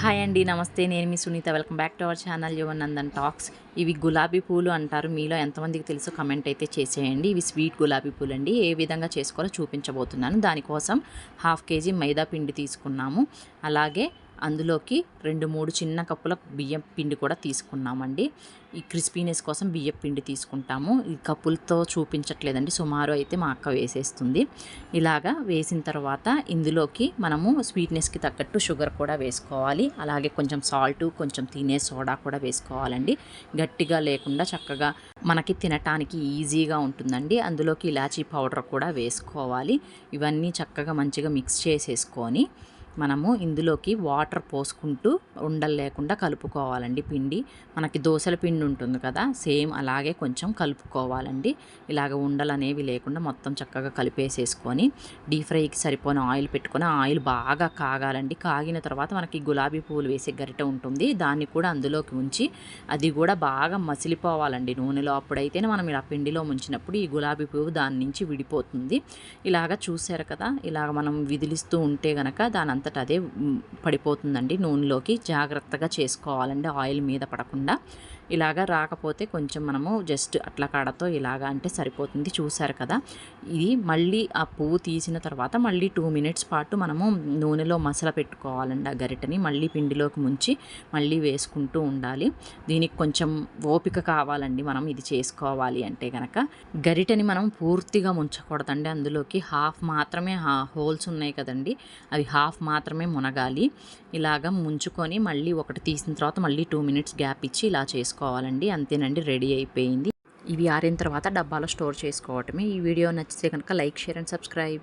Hi అండి నమస్తే. నేను మీ Sunitha. Welcome back to our channel Yuvanandan talks. ఇవి గులాబీ పూలు అంటారు. మీలో ఎంతమందికి తెలుసు కమెంట్ అయితే చేసేయండి. ఇవి స్వీట్ గులాబీ పూలు అండి ఏ విధంగా చేసుకోవాలో చూపించబోతున్నాను. దానికోసం హాఫ్ కేజీ మైదా పిండి తీసుకున్నాము. అలాగే అందులోకి రెండు మూడు చిన్న కప్పుల బియ్యం పిండి కూడా తీసుకున్నామండి. ఈ క్రిస్పీనెస్ కోసం బియ్యం పిండి తీసుకుంటాము. ఈ కప్పులతో చూపించట్లేదండి. సుమారు అయితే మా అక్క వేసేస్తుంది. ఇలాగా వేసిన తర్వాత ఇందులోకి మనము స్వీట్నెస్కి తగ్గట్టు షుగర్ కూడా వేసుకోవాలి. అలాగే కొంచెం సాల్ట్ కొంచెం తినే సోడా కూడా వేసుకోవాలండి. గట్టిగా లేకుండా చక్కగా మనకి తినటానికి ఈజీగా ఉంటుందండి. అందులోకి ఇలాచీ పౌడర్ కూడా వేసుకోవాలి. ఇవన్నీ చక్కగా మంచిగా మిక్స్ చేసేసుకొని మనము ఇందులోకి వాటర్ పోసుకుంటూ ఉండలు లేకుండా కలుపుకోవాలండి పిండి. మనకి దోశల పిండి ఉంటుంది కదా సేమ్ అలాగే కొంచెం కలుపుకోవాలండి. ఇలాగ ఉండలు అనేవి లేకుండా మొత్తం చక్కగా కలిపేసేసుకొని డీప్ ఫ్రైకి సరిపోయిన ఆయిల్ పెట్టుకొని ఆయిల్ బాగా కాగాలండి. కాగిన తర్వాత మనకి గులాబీ పువ్వులు వేసే గరిట ఉంటుంది. దాన్ని కూడా అందులోకి ఉంచి అది కూడా బాగా మసిలిపోవాలండి. నూనెలో అప్పుడైతేనే మనం ఇలా పిండిలో ముంచినప్పుడు ఈ గులాబీ పువ్వు దాని నుంచి విడిపోతుంది. ఇలాగ చూసారు కదా ఇలాగ మనం విదిలిస్తూ ఉంటే గనక దాని అంతటా అదే పడిపోతుందండి నూనెలోకి. జాగ్రత్తగా చేసుకోవాలండి ఆయిల్ మీద పడకుండా. ఇలాగా రాకపోతే కొంచెం మనము జస్ట్ అట్లా కాడతో ఇలాగా అంటే సరిపోతుంది. చూసారు కదా? ఇది మళ్ళీ ఆ పువ్వు తీసిన తర్వాత మళ్ళీ టూ మినిట్స్ పాటు మనము నూనెలో మసల పెట్టుకోవాలండి ఆ గరిటని. మళ్ళీ పిండిలోకి ముంచి మళ్ళీ వేసుకుంటూ ఉండాలి. దీనికి కొంచెం ఓపిక కావాలండి మనం ఇది చేసుకోవాలి అంటే కనుక గరిటని మనం పూర్తిగా ముంచకూడదండి అందులోకి. హాఫ్ మాత్రమే హోల్స్ ఉన్నాయి కదండి? అవి హాఫ్ మాత్రమే మునగాలి. ఇలాగ ముంచుకొని మళ్ళీ ఒకటి తీసిన తర్వాత మళ్ళీ టూ మినిట్స్ గ్యాప్ ఇచ్చి ఇలా చేసుకోవాలండి. అంతేనండి రెడీ అయిపోయింది. ఇవి ఆరిన తర్వాత డబ్బాలో స్టోర్ చేసుకోవటమే. ఈ వీడియో నచ్చితే కనుక లైక్ షేర్ అండ్ సబ్స్క్రైబ్.